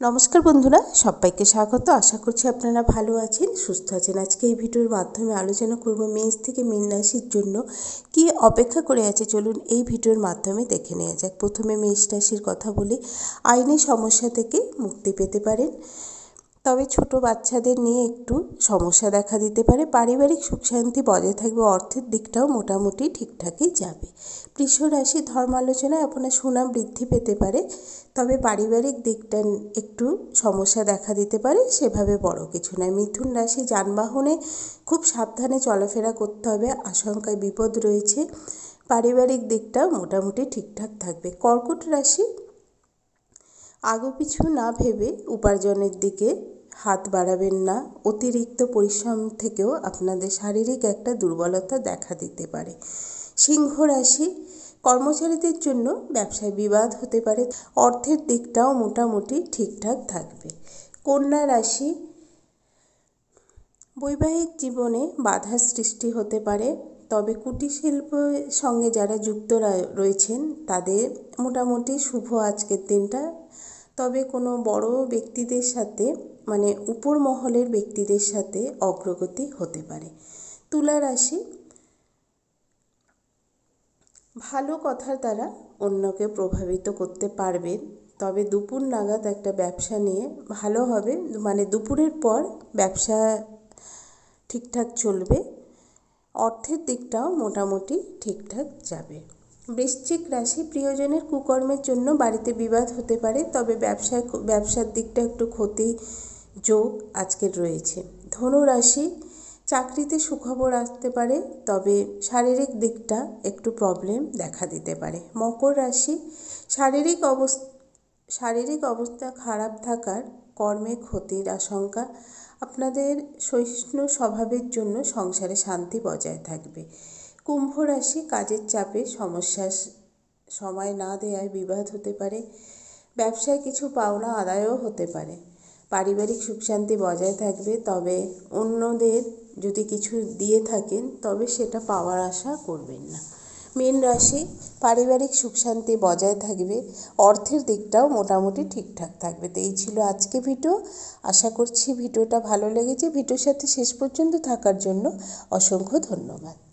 নমস্কার বন্ধুরা, সবাইকে স্বাগত। আশা করছি আপনারা ভালো আছেন, সুস্থ আছেন। আজকে এই ভিডিওর মাধ্যমে আলোচনা করব মেষ থেকে মীন রাশির জন্য কি অপেক্ষা করে আছে। চলুন এই ভিডিওর মাধ্যমে দেখে নেওয়া যাক। প্রথমে মেষ রাশির কথা বলি। আইনি সমস্যা থেকে মুক্তি পেতে পারেন। তবে ছোট বাচ্চাদের নিয়ে একটু সমস্যা দেখা দিতে পারে। পারিবারিক সুখ শান্তি বজায় থাকবে, অর্থের দিকটাও মোটামুটি ঠিকঠাকই যাবে। বৃষ রাশি ধর্মালোচনায় আপনার সুনাম বৃদ্ধি পেতে পারে, তবে পারিবারিক দিকটা একটু সমস্যা দেখা দিতে পারে, সেভাবে বড় কিছু নয়। মিথুন রাশি যানবাহনে খুব সাবধানে চলাফেরা করতে হবে, আশঙ্কায় বিপদ রয়েছে, পারিবারিক দিকটা মোটামুটি ঠিকঠাক থাকবে। কর্কট রাশি আগে পিছু না ভেবে উপার্জনের দিকে হাত বাড়াবেন না। অতিরিক্ত পরিশ্রম থেকেও আপনাদের শারীরিক একটা দুর্বলতা দেখা দিতে পারে। সিংহ রাশি কর্মচারীদের জন্য ব্যবসায় বিবাদ হতে পারে। অর্থের দিকটাও মোটামুটি ঠিকঠাক থাকবে। কন্যা রাশি বৈবাহিক জীবনে বাধার সৃষ্টি হতে পারে। তবে কুটির শিল্পের সঙ্গে যারা যুক্ত রয়েছেন তাদের মোটামুটি শুভ আজকের দিনটা। তবে কোনো বড় ব্যক্তিদের সাথে মানে উপর মহলের ব্যক্তিদের সাথে অগ্রগতি হতে পারে। তুলা রাশি, ভালো কথার দ্বারা অন্যকে প্রভাবিত করতে পারবেন, তবে দুপুর নাগাদ একটা ব্যবসা নিয়ে ভালো হবে মানে দুপুরের পর ব্যবসা ঠিকঠাক চলবে, অর্থের দিকটাও মোটামুটি ঠিকঠাক যাবে। বৃশ্চিক রাশি প্রিয়জনের কুকর্মের জন্য বাড়িতে বিবাদ হতে পারে, তবে ব্যবসায় ব্যবসার দিকটা একটু ক্ষতি যোগ আজকের রয়েছে। ধনু রাশি চাকরিতে সুখবর আসতে পারে, তবে শারীরিক দিকটা একটু প্রবলেম দেখা দিতে পারে। মকর রাশি শারীরিক অবস্থা শারীরিক অবস্থা খারাপ থাকার কর্মে ক্ষতির আশঙ্কা। আপনাদের সহিষ্ণু স্বভাবের জন্য সংসারে শান্তি বজায় থাকবে। কুম্ভ রাশি কাজের চাপে সমস্যার সময় না দেওয়ায় বিবাদ হতে পারে। ব্যবসায় কিছু পাওনা আদায়ও হতে পারে। পারিবারিক সুখ শান্তি বজায় থাকবে, তবে অন্যদের যদি কিছু দিয়ে থাকেন, তবে সেটা পাওয়ার আশা করবেন না। মীন রাশি, পারিবারিক সুখ শান্তি বজায় থাকবে, অর্থের দিকটাও মোটামুটি ঠিকঠাক থাকবে। তো এই ছিল আজকে ভিডিও। আশা করছি ভিডিওটা ভালো লেগেছে। ভিডিওর সাথে শেষ পর্যন্ত থাকার জন্য অসংখ্য ধন্যবাদ।